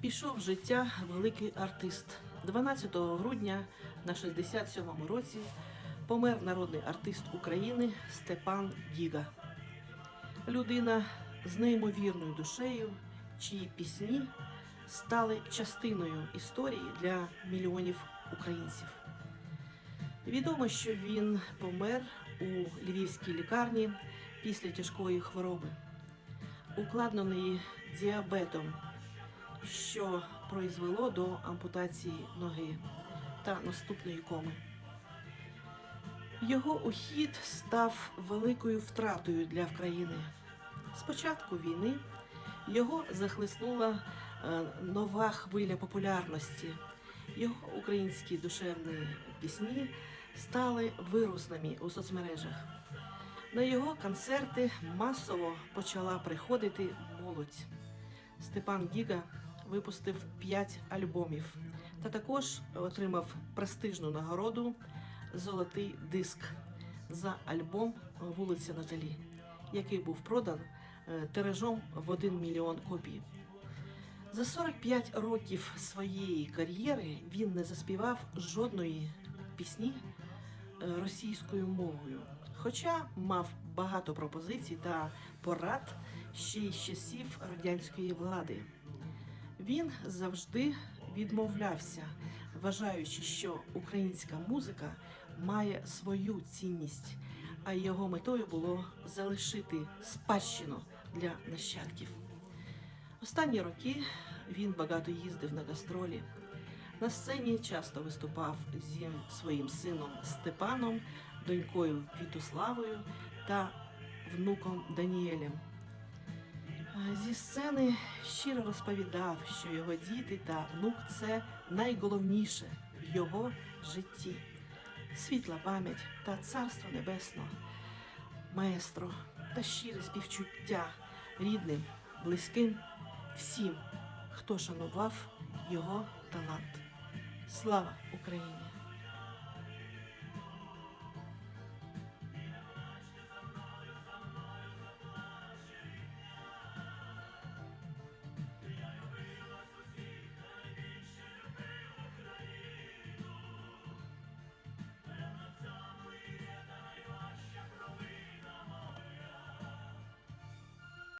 Пішов життя великий артист. 12 грудня на 67-му році помер народний артист України Степан Гіга. Людина з неймовірною душею, чиї пісні стали частиною історії для мільйонів українців. Відомо, що він помер у львівській лікарні після тяжкої хвороби, укладненої діабетом, що призвело до ампутації ноги та наступної коми. Його ухід став великою втратою для країни. З початку війни його захлеснула е, нова хвиля популярності. Його українські душевні пісні стали вирусними у соцмережах. На його концерти масово почала приходити молодь. Степан Гіга випустив 5 альбомів та також отримав престижну нагороду Золотий диск за альбом Вулиця Наталі, який був продан е, тиражом в 1 мільйон копій. За 45 років своєї кар'єри він не заспівав жодної пісні е, російською мовою, хоча мав багато пропозицій та порад ще й часів радянської влади. Він завжди відмовлявся, вважаючи, що українська музика має свою цінність, а його метою було залишити спадщину для нащадків. Останні роки він багато їздив на гастролі. На сцені часто виступав зі своїм сином Степаном, донькою Вітославою та внуком Даніелем. Зі сцени щиро розповідав, що його діти та внук це найголовніше в його житті. Світла пам'ять та царство небесно, маестро та щире співчуття рідним, близьким, всім, хто шанував його талант. Слава Україні!